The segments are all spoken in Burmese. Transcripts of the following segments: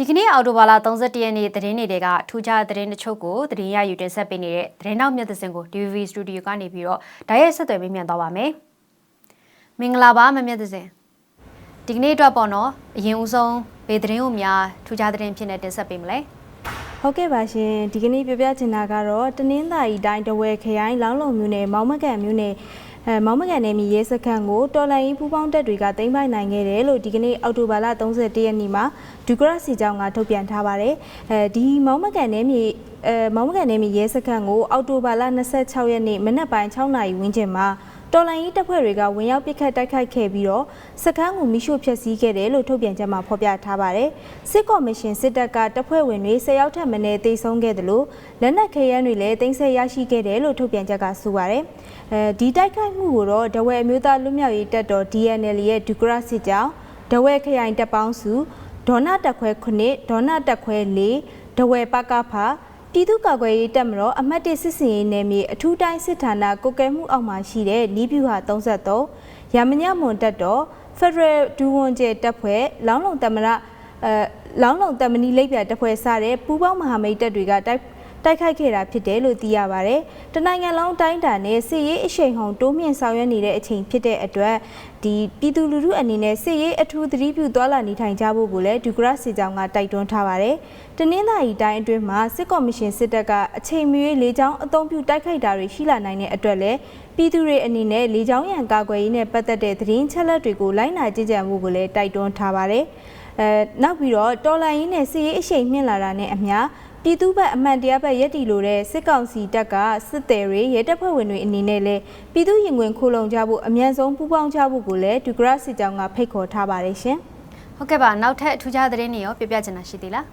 ဒီကနေ့အော်တိုဘာလ31ရက်နေ့သတင်းတွေကထူးခြားသတင်းတချို့ကိုသတင်းရယူတင်ဆက်ပေးနေတဲ့သတင်းနောက်မြတ်သစင်ကို DVB Studio ကနေပြီးတော့ဓာတ်ရိုက်ဆက်သွယ်ပေးမြန်သွားပါမယ်။မင်္ဂလာပါမမြတ်သစင်။ဒီကနေ့အတွက်ပေါ့နော်အရင်ဦးဆုံးဗေသတင်းကိုများထူးခြားသတင်းဖြစ်နေတင်ဆက်ပေးမလဲဟုတ်ကဲ့ပါရှင်ဒီကနေ့ပြပြချင်တာကတော့တနင်္သာရီတိုင်းတဝဲခရိုင်လောင်းလုံမြို့နယ်မောင်မကန်မြို့နယ် အဲမောင်မကန်နယ်မြေရဲစခန်းကိုတော်လိုင်းပူးပေါင်းတပ်တွေကသိမ်းပိုက်နိုင်ခဲ့တယ်လို့ဒီကနေ့အောက်တိုဘာလ31ရက်နေ့မှာဒူဂရစီကြောင်းကထုတ်ပြန်ထားပါတယ်အဲဒီမောင်မကန်နယ်မြေအဲမောင်မကန်နယ်မြေရဲစခန်းကိုအောက်တိုဘာလ26ရက်နေ့မနက်ပိုင်း6နာရီဝန်းကျင်မှာ တော်လိုင်းရေးတပ်ဖွဲ့တွေကဝင်ရောက်ပစ်ခတ်တိုက်ခိုက်ခဲ့ပြီးတော့စကန်းကိုမိရှို့ဖျက်ဆီးခဲ့တယ်လို့ထုတ်ပြန်ချက်မှာဖော်ပြထားပါတယ်။စစ်ကော်မရှင်စစ်တပ်ကတပ်ဖွဲ့ဝင်တွေ၁၀ယောက်ထက်မနည်းတေဆုံးခဲ့တယ်လို့လက်နက်ခဲယမ်းတွေလည်းတင်ဆက်ရရှိခဲ့တယ်လို့ထုတ်ပြန်ချက်ကဆိုပါတယ်။အဲဒီတိုက်ခိုက်မှုကိုတော့ဒဝဲအမျိုးသားလွတ်မြောက်ရေးတပ်တော် DNL ရဲ့ဒူဂရစစ်ကြောင်းဒဝဲခရိုင်တပ်ပေါင်းစုဒေါနာတက်ခွဲ9ဒေါနာတက်ခွဲ4ဒဝဲပကဖာ ပြည်သူ့ကာကွယ်ရေးတပ်မတော်အမှတ်၁စစ်စင်ရေးနယ်မြေအထူးတိုင်းစစ်ဌာနကုကဲမှုအောက်မှာရှိတဲ့နီးပြူဟာ33ရမညမွန်တပ်တော်ဖက်ဒရယ်ဒူဝန်ကျဲတပ်ဖွဲ့လောင်းလုံတမရအဲလောင်းလုံတမနီလိပ်ပြတပ်ဖွဲ့စတဲ့ပူးပေါင်းမဟာမိတ်တပ်တွေကတိုက် တိုက်ခိုက်ခဲ့တာဖြစ်တယ်လို့သိရပါတယ်။တနိုင်ငံလုံးတိုင်းတာနဲ့စစ်ရေးအရှိန်ဟုန်တိုးမြင့်ဆောင်ရွက်နေတဲ့အချိန်ဖြစ်တဲ့အတွက်ဒီပြည်သူလူထုအနေနဲ့စစ်ရေးအထူးသတိပြုသွားလာနေထိုင်ကြဖို့ကိုလည်းဒူဂရစီကြောင်ကတိုက်တွန်းထားပါတယ်။တနင်္သာရီတိုင်းအတွင်းမှာစစ်ကော်မရှင်စစ်တပ်ကအချိန်မရွေးလေကြောင်းအုံပြုတိုက်ခိုက်တာတွေရှိလာနိုင်တဲ့အတွက်လည်းပြည်သူတွေအနေနဲ့လေကြောင်းရန်ကာကွယ်ရေးနဲ့ပတ်သက်တဲ့သတင်းချက်လက်တွေကိုလိုက်နာကြည့်ကြံဖို့ကိုလည်းတိုက်တွန်းထားပါတယ်။အဲနောက်ပြီးတော့တော်လန်ရေးနဲ့စစ်ရေးအရှိန်မြင့်လာတာနဲ့အမျှ ပြည်သူ့ဘက်အမှန်တရားဘက်ရည်တည်လို့တဲ့စစ်ကောင်စီတပ်ကစစ်သည်တွေရဲတပ်ဖွဲ့ဝင်တွေအနေနဲ့လည်းပြည်သူရင်ဝင်ခိုးလုံကြဖို့အမြန်ဆုံးပူးပေါင်းကြဖို့ကိုလည်းဒူဂရစစ်ကြောင်းကဖိတ်ခေါ်ထားပါတယ်ရှင်။ဟုတ်ကဲ့ပါနောက်ထပ်ထူးခြားသတင်းတွေရောပြပြချင်တာရှိသေးလား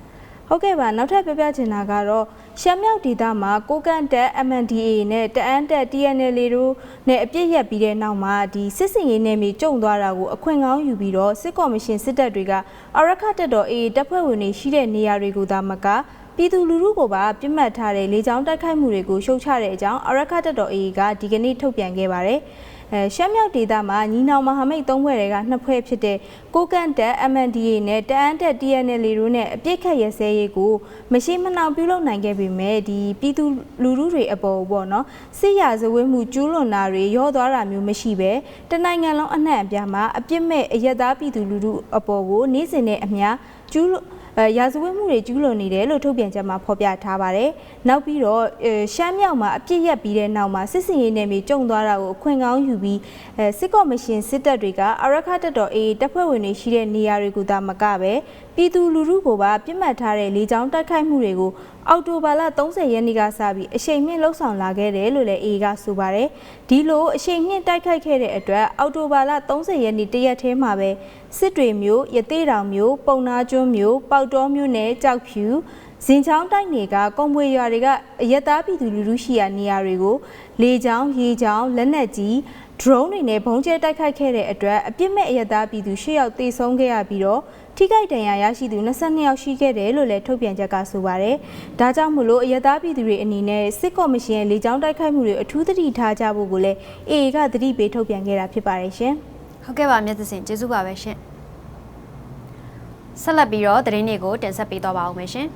ဟုတ်ကဲ့ပါနောက်ထပ်ပြောပြချင်တာကတော့ရှမ်းမြောက်ဒေသမှာကိုကန့်တက် MNDA နဲ့တအန်းတက် TNL တို့နဲ့အပြစ်ရက်ပြီးတဲ့နောက်မှာဒီစစ်စင်ရေးနယ်မြေကျုံသွားတာကိုအခွင့်ကောင်းယူပြီးတော့စစ်ကော်မရှင်စစ်တပ်တွေကအရခတ်တပ်တော် AA တပ်ဖွဲ့ဝင်တွေရှိတဲ့နေရာတွေကိုသာမကပြည်သူလူထုကိုပါပြစ်မှတ်ထားတဲ့လေကြောင်းတိုက်ခိုက်မှုတွေကိုရှုတ်ချတဲ့အကြောင်းအရခတ်တပ်တော် AA ကဒီကနေ့ထုတ်ပြန်ခဲ့ပါတယ်။ အဲရှမ်းမြောက်ဒေသမှာညီနောင်မဟာမိတ်သုံးဖွဲ့တွေကနှစ်ဖွဲ့ဖြစ်တဲ့ကိုကန့်တက် MNDA နဲ့တအန်းတက် TNL တို့နဲ့အပြစ်ခတ်ရစဲရေးကိုမရှိမနှောင်ပြုလုပ်နိုင်ခဲ့ပေမဲ့ဒီပြည်သူလူထုတွေအပေါ်ပေါ့နော်စစ်ရာဇဝတ်မှုကျူးလွန်တာတွေရောသွားတာမျိုးမရှိပဲတနိုင်ငံလုံးအနှံ့အပြားမှာအပြစ်မဲ့အယက်သားပြည်သူလူထုအပေါ်ကိုနေ့စဉ်နဲ့အမျှကျူးလွန်အဲ ရာဇဝတ်မှုတွေကျူးလွန်နေတယ်လို့ထုတ်ပြန်ချက်မှာဖော်ပြထားပါတယ်။နောက်ပြီးတော့အဲရှမ်းမြောက်မှာအပြစ်ရက်ပြီးတဲ့နောက်မှာစစ်စင်ရေးနယ်မြေကျုံသွားတာကိုအခွင့်ကောင်းယူပြီးအဲစစ်ကော်မရှင်စစ်တပ်တွေကအရခတ်တပ်တော် AA တပ်ဖွဲ့ဝင်တွေရှိတဲ့နေရာတွေကိုသာမကပဲပြည်သူလူထုကိုပါပြစ်မှတ်ထားတဲ့လေကြောင်းတိုက်ခိုက်မှုတွေကို အောက်တိုဘာလ30ရက်နေ့ကစပြီးအချိန်မြင့်လှုပ်ဆောင်လာခဲ့တယ်လို့လည်း AA ကဆိုပါတယ်။ဒီလိုအချိန်မြင့်တိုက်ခိုက်ခဲ့တဲ့အတွက်အောက်တိုဘာလ30ရက်နေ့တရက်ထဲမှာပဲစစ်တွေမျိုးရသေးတောင်မျိုးပုံနာကျွန်းမျိုးပေါက်တော်မျိုးနဲ့ကြောက်ဖြူ ဇင်ချောင်းတိုက်တွေကကုံပွေရွာတွေကအရက်သားပြည်သူလူထုရှိရာနေရာတွေကိုလေကြောင်းရေကြောင်းလက်နက်ကြီး drone တွေနဲ့ဘုံကျဲတိုက်ခိုက်ခဲ့တဲ့အတွက်အပြစ်မဲ့အရက်သားပြည်သူ၈ယောက်သေဆုံးခဲ့ရပြီးတော့ထိခိုက်ဒဏ်ရာရရှိသူ22ယောက်ရှိခဲ့တယ်လို့လည်းထုတ်ပြန်ချက်ကဆိုပါတယ်။ဒါကြောင့်မို့လို့အရက်သားပြည်သူတွေအနေနဲ့စစ်ကော်မရှင်ရဲ့လေကြောင်းတိုက်ခိုက်မှုတွေအထူးသတိထားကြဖို့ကိုလည်း AA ကသတိပေးထုတ်ပြန်ခဲ့တာဖြစ်ပါတယ်ရှင်။ဟုတ်ကဲ့ပါမြတ်သစင်ကျေးဇူးပါပဲရှင်။ဆက်လက်ပြီးတော့သတင်းတွေကိုတင်ဆက်ပေးသွားပါအောင်မယ်ရှင်။